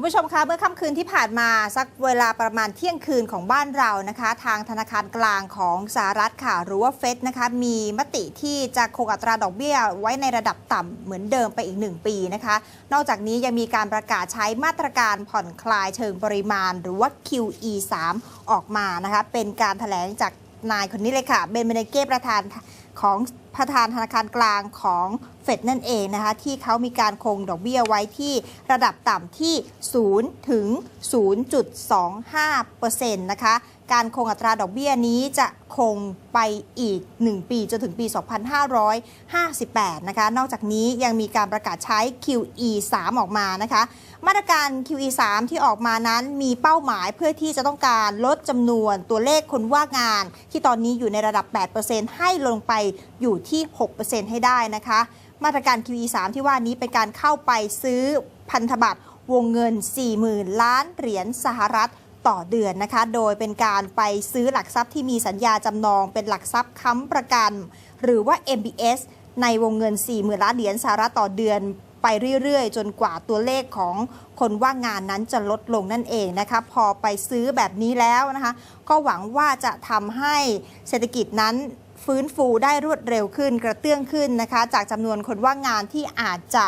คุณผู้ชมคะเมื่อค่ำคืนที่ผ่านมาสักเวลาประมาณเที่ยงคืนของบ้านเรานะคะ ทางธนาคารกลางของสหรัฐค่ะหรือว่าเฟดนะคะมีมติที่จะคงอัตราดอกเบี้ยไว้ในระดับต่ำเหมือนเดิมไปอีก 1 ปีนะคะ นอกจากนี้ยังมีการประกาศใช้มาตรการผ่อนคลายเชิงปริมาณ หรือว่า QE 3ออกมานะคะเป็นการถแถลงจากนายคนนี้เลยค่ะเบนเบเนเก้ประธาน ของประธานธนาคารกลางของเฟดนั่นเองนะคะที่เขามีการคงดอกเบี้ยไว้ที่ระดับต่ำที่ 0 ถึง 0.25%นะคะ การคงอัตราดอกเบี้ยนี้จะคงไปอีก 1 ปีจนถึงปี 2558 นะคะ นอกจากนี้ยังมีการประกาศใช้ QE 3 ออกมานะคะ มาตรการ QE 3 ที่ออกมานั้นมีเป้าหมายเพื่อที่จะต้องการลดจำนวนตัวเลขคนว่างงาน ที่ตอนนี้อยู่ในระดับ 8%ให้ลงไปอยู่ที่ 6%ให้ได้นะคะ มาตรการ QE 3 ที่ว่านี้เป็นการเข้าไปซื้อพันธบัตรวงเงิน 40,000 ล้านเหรียญสหรัฐ ต่อเดือนนะคะ โดยเป็นการไปซื้อหลักทรัพย์ที่มีสัญญาจำนองเป็นหลักทรัพย์ค้ำประกัน หรือว่า MBS ในวงเงิน 40,000ล้านเหรียญสหรัฐต่อเดือนไปเรื่อยๆ จนกว่าตัวเลขของคนว่างงานนั้นจะลดลงนั่นเองนะคะพอไปซื้อแบบนี้แล้วนะคะ ก็หวังว่าจะทำให้เศรษฐกิจนั้นฟื้นฟูได้รวดเร็วขึ้นกระเตื้องขึ้นนะคะ จากจำนวนคนว่างงานที่อาจจะ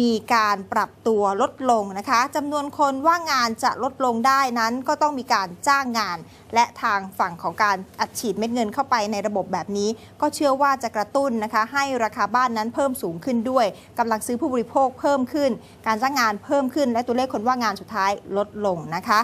มีการปรับตัวลดลงนะคะจำนวนคนว่างงานจะลดลงได้นั้นก็ต้องมีการจ้างงาน และทางฝั่งของการอัดฉีดเม็ดเงินเข้าไปในระบบแบบนี้ ก็เชื่อว่าจะกระตุ้นนะคะ ให้ราคาบ้านนั้นเพิ่มสูงขึ้นด้วยกำลังซื้อผู้บริโภคเพิ่มขึ้น การจ้างงานเพิ่มขึ้น และตัวเลขคนว่างงานสุดท้ายลดลงนะคะ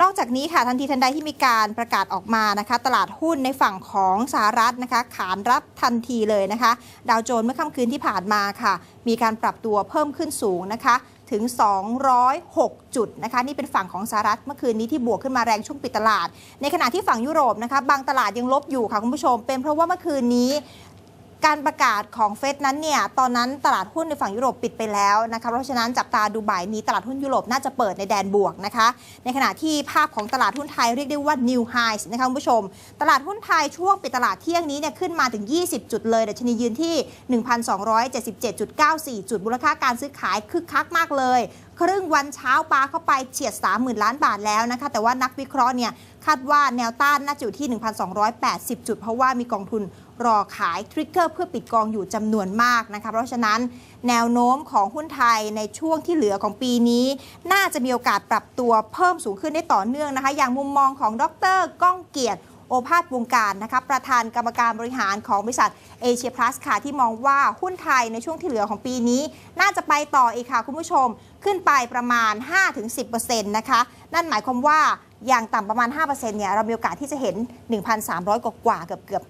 นอกจากนี้ค่ะทันทีทันใดที่มีการประกาศออกมานะคะ ตลาดหุ้นในฝั่งของสหรัฐนะคะขานรับทันทีเลยนะคะ ดาวโจนส์เมื่อค่ำคืนที่ผ่านมาค่ะ มีการปรับตัวเพิ่มขึ้นสูงนะคะถึง 206 จุดนะคะ นี่เป็นฝั่งของสหรัฐเมื่อคืนนี้ที่บวกขึ้นมาแรงช่วงปิดตลาด ในขณะที่ฝั่งยุโรปนะคะ บางตลาดยังลบอยู่ค่ะคุณผู้ชม เป็นเพราะว่าเมื่อคืนนี้ การประกาศของเฟดนั้นเนี่ยตอนนั้นตลาดหุ้นในฝั่งยุโรปปิดไปแล้วนะคะเพราะฉะนั้นจับตาดูบ่ายนี้ตลาดหุ้นยุโรปน่าจะเปิดในแดนบวกนะคะ ในขณะที่ภาพของตลาดหุ้นไทยเรียกได้ว่า new highs นะคะคุณผู้ชม ตลาดหุ้นไทยช่วงปิดตลาดเที่ยงนี้เนี่ยขึ้นมาถึง 20 จุดเลยดัชนียืนที่ 1,277.94 จุดมูลค่าการซื้อขายคึกคักมากเลยครึ่งวันเช้าปาเข้าไปเฉียด 30,000 ล้านบาทแล้วนะคะ แต่ว่านักวิเคราะห์เนี่ยคาดว่าแนวต้านน่าจะอยู่ที่ 1,280 จุด เพราะว่ามีกองทุน รอขายทริกเกอร์เพื่อปิดกองอยู่จำนวนมากนะคะเพราะฉะนั้นแนวโน้มของหุ้นไทยในช่วงที่เหลือของปีนี้ น่าจะมีโอกาสปรับตัวเพิ่มสูงขึ้นได้ต่อเนื่องนะคะ อย่างมุมมองของดรก้องเกียรติโอภาสวงการนะคะประธานกรรมการบริหารของบริษัทเอเชียพลัสค่ะที่มองว่าหุ้นไทยในช่วงที่เหลือของปีนี้ น่าจะไปต่ออีกค่ะคุณผู้ชมขึ้นไปประมาณ 5-10%นะคะ นั่นหมายความว่า อย่างต่ำประมาณ 5%เนี่ยเรามีโอกาสที่จะเห็น 1,300 กว่ากว่าเกือบเกือบ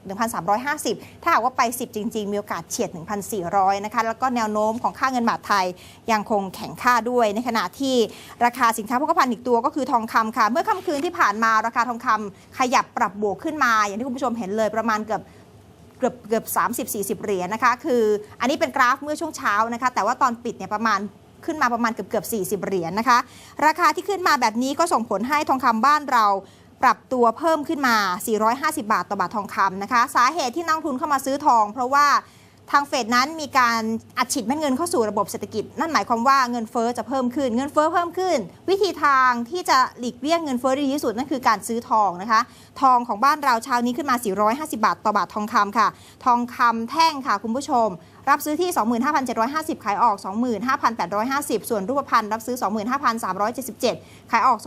1,350 ถ้าหากว่าไป 10 จริง ๆ มีโอกาสเฉียด 1,400 นะคะ แล้วก็แนวโน้มของค่าเงินบาทไทยยังคงแข็งค่าด้วย ในขณะที่ราคาสินค้าโภคภัณฑ์อีกตัวก็คือทองคำค่ะ เมื่อค่ำคืนที่ผ่านมาราคาทองคำขยับปรับบวกขึ้นมา อย่างที่คุณผู้ชมเห็นเลยประมาณเกือบเกือบเกือบ30 40 เหรียญนะคะ คืออันนี้เป็นกราฟเมื่อช่วงเช้านะคะ แต่ว่าตอนปิดเนี่ยประมาณ ขึ้นมาประมาณเกือบเกือบ40 เหรียญนะคะ ราคาที่ขึ้นมาแบบนี้ก็ส่งผลให้ทองคำบ้านเราปรับตัวเพิ่มขึ้นมา 450 บาทต่อบาททองคำนะคะ สาเหตุที่นักทุนเข้ามาซื้อทอง เพราะว่าทางเฟดนั้นมีการอัดฉีดเม็ดเงินเข้าสู่ระบบเศรษฐกิจ นั่นหมายความว่าเงินเฟ้อจะเพิ่มขึ้น เงินเฟ้อเพิ่มขึ้น วิธีทางที่จะหลีกเลี่ยงเงินเฟ้อได้ดีที่สุดนั่นคือการซื้อทองนะคะ ทองของบ้านเราเช้านี้ขึ้นมา 450 บาทต่อบาททองคำค่ะ ทองคำแท่งค่ะคุณผู้ชม รับซื้อที่ 25,750 ขายออก 25,850 ส่วนรูปพรรณรับซื้อ 25,377 ขายออก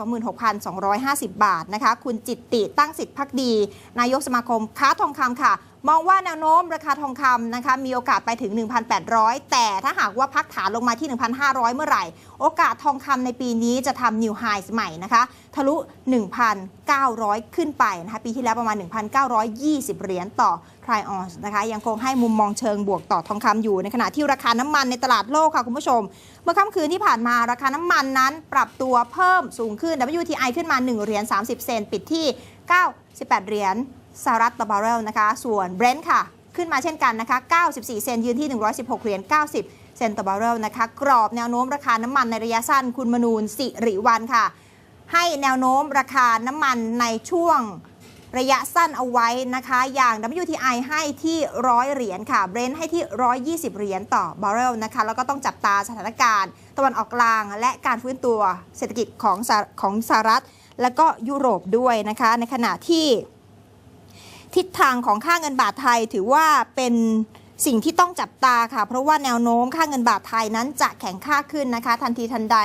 26,250 บาทนะคะ คุณจิตติตั้งสิทธิพักดี นายกสมาคมค้าทองคำค่ะ มองว่าแนวโน้มราคาทองคำนะคะมีโอกาสไปถึง 1,800 แต่ถ้าหากว่าพักฐานลงมาที่ 1,500 เมื่อไหร่ โอกาสทองคำในปีนี้จะทำนิวไฮใหม่นะคะ ทะลุ 1,900 ขึ้นไปนะคะปีที่แล้วประมาณ 1,920 เหรียญต่อทร i ออนนะคะยังคงให้มุมมองเชิงบวกต่อทองคำอยู่ในขณะที่ราคาน้ำมันในตลาดโลกค่ะคุณผู้ชม เมื่อค่ำคืนที่ผ่านมาราคาน้ำมันนั้นปรับตัวเพิ่มสูงขึ้น WTI ขึ้นมา1เหรียญ30 เซนต์ปิดที่ 98 เหรียญ สหรัฐต่อบาร์เรลนะคะ ส่วน Brent ค่ะ ขึ้นมาเช่นกันนะคะ 94 เซนยืนที่ 116 เหรียญ 90 เซนต์ต่อบาร์เรลนะคะ กรอบแนวโน้มราคาน้ำมันในระยะสั้นคุณมนูนสิริวันค่ะ ให้แนวโน้มราคาน้ำมันในช่วงระยะสั้นเอาไว้นะคะ อย่าง WTI ให้ที่100เหรียญค่ะ Brent ให้ที่ 120 เหรียญต่อบาร์เรลนะคะ แล้วก็ต้องจับตาสถานการณ์ ตะวันออกกลาง และการฟื้นตัวเศรษฐกิจของของสหรัฐ และก็ยุโรปด้วยนะคะ ในขณะที่ ทิศทางของค่าเงินบาทไทยถือว่าเป็นสิ่งที่ต้องจับตาค่ะ เพราะว่าแนวโน้มค่าเงินบาทไทยนั้นจะแข็งค่าขึ้นนะคะ ทันทีทันใด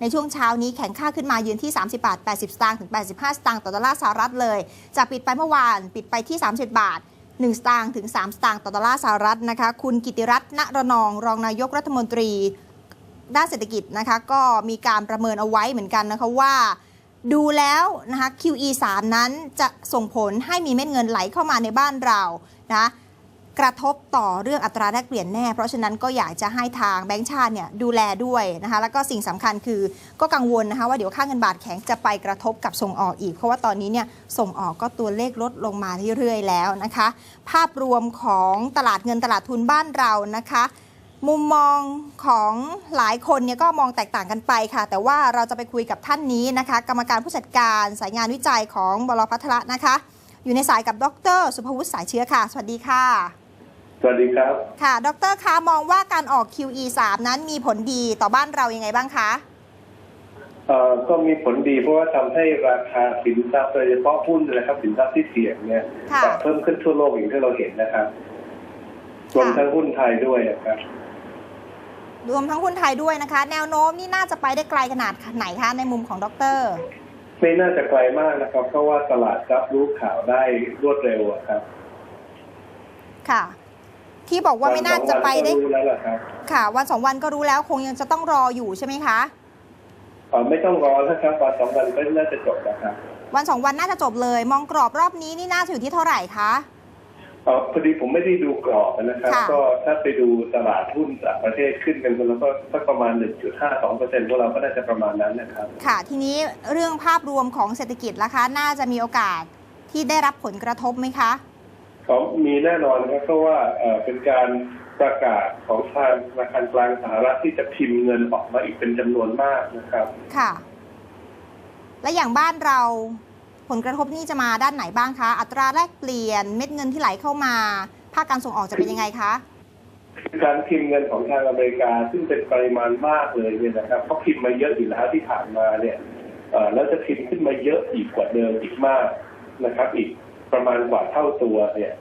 ในช่วงเช้านี้แข็งค่าขึ้นมายืนที่ 30 บาท 80 สตางค์ถึง 85 สตางค์ต่อดอลลาร์สหรัฐเลย จะปิดไปเมื่อวานปิดไปที่ 30 บาท 1 สตางค์ถึง 3 สตางค์ต่อดอลลาร์สหรัฐนะคะ คุณกิติรัตน์ณรนอง รองนายกรัฐมนตรีด้านเศรษฐกิจนะคะ ก็มีการประเมินเอาไว้เหมือนกันนะคะว่า ดูแล้วนะคะ QE 3 นั้นจะส่งผลให้มีเม็ดเงินไหลเข้ามาในบ้านเรานะกระทบต่อเรื่องอัตราแลกเปลี่ยนแน่ เพราะฉะนั้นก็อยากจะให้ทางแบงก์ชาติเนี่ยดูแลด้วยนะคะ แล้วก็สิ่งสำคัญคือก็กังวลนะคะว่าเดี๋ยวค่าเงินบาทแข็งจะไปกระทบกับส่งออกอีก เพราะว่าตอนนี้เนี่ยส่งออกก็ตัวเลขลดลงมาเรื่อยๆแล้วนะคะ ภาพรวมของตลาดเงินตลาดทุนบ้านเรานะคะ มุมมองของหลายคนเนี่ยก็มองแตกต่างกันไปค่ะ แต่ว่าเราจะไปคุยกับท่านนี้นะคะ กรรมการผู้จัดการสายงานวิจัยของบลพัทระนะคะ อยู่ในสายกับดร สุภวุฒิสายเชื้อค่ะ สวัสดีค่ะ สวัสดีครับ ค่ะ ดรคะมองว่าการออก QE 3นั้นมีผลดีต่อบ้านเรายังไงบ้างคะเอ่อก็มีผลดีเพราะว่าทำให้ราคาสินทรัพย์โดยเฉพาะหุ้นนะครับ สินทรัพย์ที่เสี่ยงเนี่ยค่ะปรับเพิ่มขึ้นทั่วโลกอย่างที่เราเห็นนะครับรวมทั้งหุ้นไทยด้วยนะครับ รวมทั้งหุ้นไทยด้วยนะคะ แนวโน้มนี่น่าจะไปได้ไกลขนาดไหนคะในมุมของดรไม่น่าจะไกลมากนะครับ เพราะว่าตลาดรับรู้ข่าวได้รวดเร็วอะครับ ค่ะ ที่บอกว่าไม่น่าจะไปได้วันสองวันก็รู้แล้วล่ะครับค่ะวันสองวันก็รู้แล้วคงยังจะต้องรออยู่ใช่ไหมคะเอ่อไม่ต้องรอนะครับวันสองวันก็น่าจะจบนะครับวันสองวันน่าจะจบเลย มองกรอบรอบนี้นี่น่าจะอยู่ที่เท่าไหร่คะ เอ่อพอดีผมไม่ได้ดูกรอบนะครับ ค่ะ ก็ถ้าไปดูตลาดหุ้นต่างประเทศขึ้นกันแล้วก็สักประมาณ 1.52เปอร์เซ็นต์พวกเราก็น่าจะประมาณนั้นนะครับ ค่ะ ทีนี้เรื่องภาพรวมของเศรษฐกิจล่ะคะ น่าจะมีโอกาสที่ได้รับผลกระทบไหมคะ เขามีแน่นอนครับเพราะว่าเอ่อเป็นการประกาศของทางธนาคารกลางสหรัฐที่จะพิมพ์เงินออกมาอีกเป็นจำนวนมากนะครับ ค่ะ และอย่างบ้านเรา ผลกระทบนี่จะมาด้านไหนบ้างคะ อัตราแลกเปลี่ยนเม็ดเงินที่ไหลเข้ามา ภาคการส่งออกจะเป็นยังไงคะคือการพิมพ์เงินของทางอเมริกาซึ่งเป็นปริมาณมากเลยเนี่ยนะครับเขาพิมพ์มาเยอะอยู่แล้วที่ผ่านมาเนี่ยเอ่อแล้วจะพิมพ์ขึ้นมาเยอะอีกกว่าเดิมอีกมากนะครับ อีกประมาณกว่าเท่าตัวเนี่ย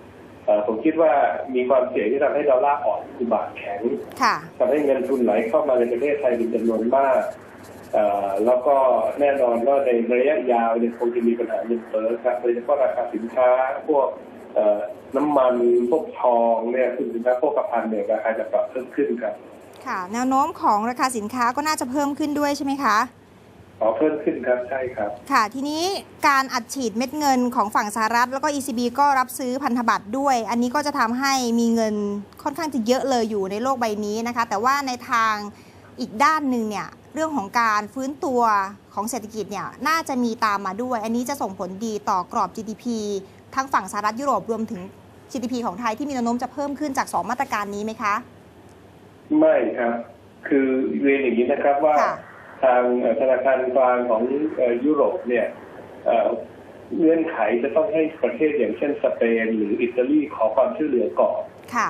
เอ่อผมคิดว่ามีความเสี่ยงที่ทำให้ดอลลาร์อ่อนคือบาทแข็งค่ะทำให้เงินทุนไหลเข้ามาในประเทศไทยเป็นจำนวนมากเอ่อ แล้วก็แน่นอนว่าในระยะยาวเนี่ยคงจะมีปัญหาเงินเฟ้อครับโดยเฉพาะราคาสินค้าพวกเอ่อน้ำมันพวกทองเนี่ยคือสินค้าพวกกระพันเนี่ยราคาจะปรับเพิ่มขึ้นครับ ค่ะ แนวโน้มของราคาสินค้าก็น่าจะเพิ่มขึ้นด้วยใช่ไหมคะขอเพิ่มขึ้นครับใช่ครับ ค่ะทีนี้การอัดฉีดเม็ดเงินของฝั่งสหรัฐ แล้วก็ ECB ก็รับซื้อพันธบัตรด้วย อันนี้ก็จะทำให้มีเงินค่อนข้างจะเยอะเลยอยู่ในโลกใบนี้นะคะ แต่ว่าในทาง อีกด้านหนึ่งเนี่ยเรื่องของการฟื้นตัวของเศรษฐกิจเนี่ยน่าจะมีตามมาด้วย อันนี้จะส่งผลดีต่อกรอบ GDP ทั้งฝั่งสหรัฐยุโรปรวมถึง GDP ของไทยที่มีแนวโน้มจะเพิ่มขึ้นจาก 2 มาตรการนี้ไหมคะ ไม่ครับ คือเรียนอย่างนี้นะครับว่าค่ะทางเอ่อธนาคารกลางของเอ่อยุโรปเนี่ยเอ่อเงื่อนไขจะต้องให้ประเทศอย่างเช่นสเปนหรืออิตาลีขอความช่วยเหลือก่อนค่ะ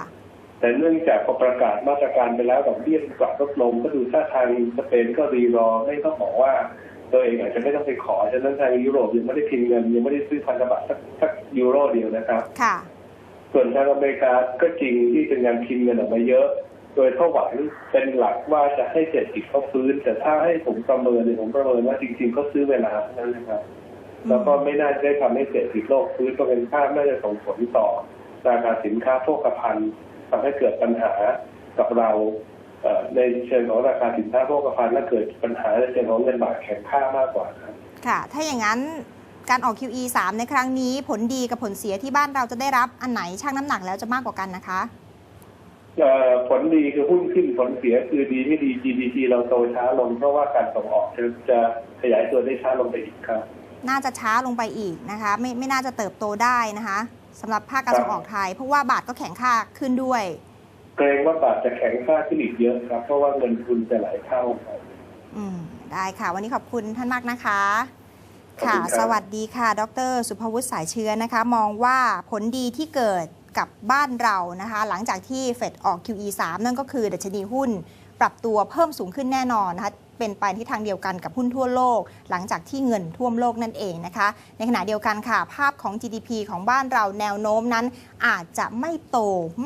แต่เนื่องจากพอประกาศมาตรการไปแล้วดอกเบี้ยปรับลดลงก็ดูท่าทางสเปนก็รีรอไม่ต้องบอกว่าตัวเองอาจจะไม่ต้องไปขอฉะนั้นทางยุโรปยังไม่ได้พิมพ์เงินยังไม่ได้ซื้อพันธบัตรสักสักยูโรเดียวนะครับค่ะส่วนทางอเมริกาก็จริงที่เป็นงานพิมพ์เงินออกมาเยอะ โดยเขาหวังเป็นหลักว่าจะให้เศรษฐกิจเขาฟื้น แต่ถ้าให้ผมประเมินเนี่ยผมประเมินว่าจริงๆเขาซื้อเวลาเท่านั้นนะครับ แล้วก็ไม่น่าจะได้ทำให้เศรษฐกิจโลกฟื้นตรงกันข้ามน่าจะส่งผลต่อราคาสินค้าโภคภัณฑ์ ทำให้เกิดปัญหากับเราเอ่อในเชิงของราคาสินค้าโภคภัณฑ์และเกิดปัญหาในเชิงของเงินบาทแข็งค่ามากกว่าครับค่ะ ถ้าอย่างนั้นการออก QE 3 ในครั้งนี้ผลดีกับผลเสียที่บ้านเราจะได้รับอันไหนช่างน้ำหนักแล้วจะมากกว่ากันนะคะเอ่อผลดีคือหุ้นขึ้นผลเสียคือดีไม่ดี GDP เราโตช้าลง เพราะว่าการส่งออกจะจะขยายตัวได้ช้าลงไปอีกครับ น่าจะช้าลงไปอีกนะคะ ไม่ไม่น่าจะเติบโตได้นะคะ สำหรับภาคการส่งออกไทย เพราะว่าบาทก็แข็งค่าขึ้นด้วย เกรงว่าบาทจะแข็งค่าขึ้นอีกเยอะครับ เพราะว่าเงินทุนจะไหลเข้าครับ อืมได้ค่ะ วันนี้ขอบคุณท่านมากนะคะ ขอบค่ะณรับ สวัสดีค่ะ ดร สุภวุฒิสายเชื้อนะคะ มองว่าผลดีที่เกิดกับบ้านเรานะคะ หลังจากที่เฟดออก QE 3 นั่นก็คือดัชนีหุ้น ปรับตัวเพิ่มสูงขึ้นแน่นอนนะคะ เป็นไปที่ทางเดียวกันกับหุ้นทั่วโลก หลังจากที่เงินท่วมโลกนั่นเองนะคะ ในขณะเดียวกันค่ะ ภาพของ GDP ของบ้านเราแนวโน้มนั้น อาจจะไม่โต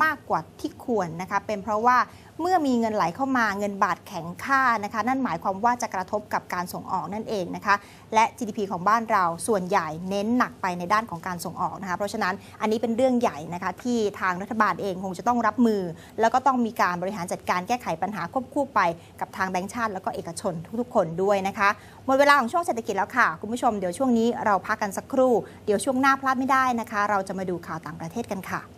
มากกว่าที่ควรนะคะ เป็นเพราะว่าเมื่อมีเงินไหลเข้ามาเงินบาทแข็งค่านะคะ นั่นหมายความว่าจะกระทบกับการส่งออกนั่นเองนะคะ และ GDP ของบ้านเราส่วนใหญ่เน้นหนักไปในด้านของการส่งออกนะคะ เพราะฉะนั้นอันนี้เป็นเรื่องใหญ่นะคะที่ทางรัฐบาลเองคงจะต้องรับมือ แล้วก็ต้องมีการบริหารจัดการแก้ไขปัญหาควบคู่ไปกับทางแบงก์ชาติ แล้วก็เอกชนทุกๆ คนด้วยนะคะ หมดเวลาของช่วงเศรษฐกิจแล้วค่ะ คุณผู้ชมเดี๋ยวช่วงนี้เราพักกันสักครู่ เดี๋ยวช่วงหน้าพลาดไม่ได้นะคะ เราจะมาดูข่าวต่างประเทศกันค่ะ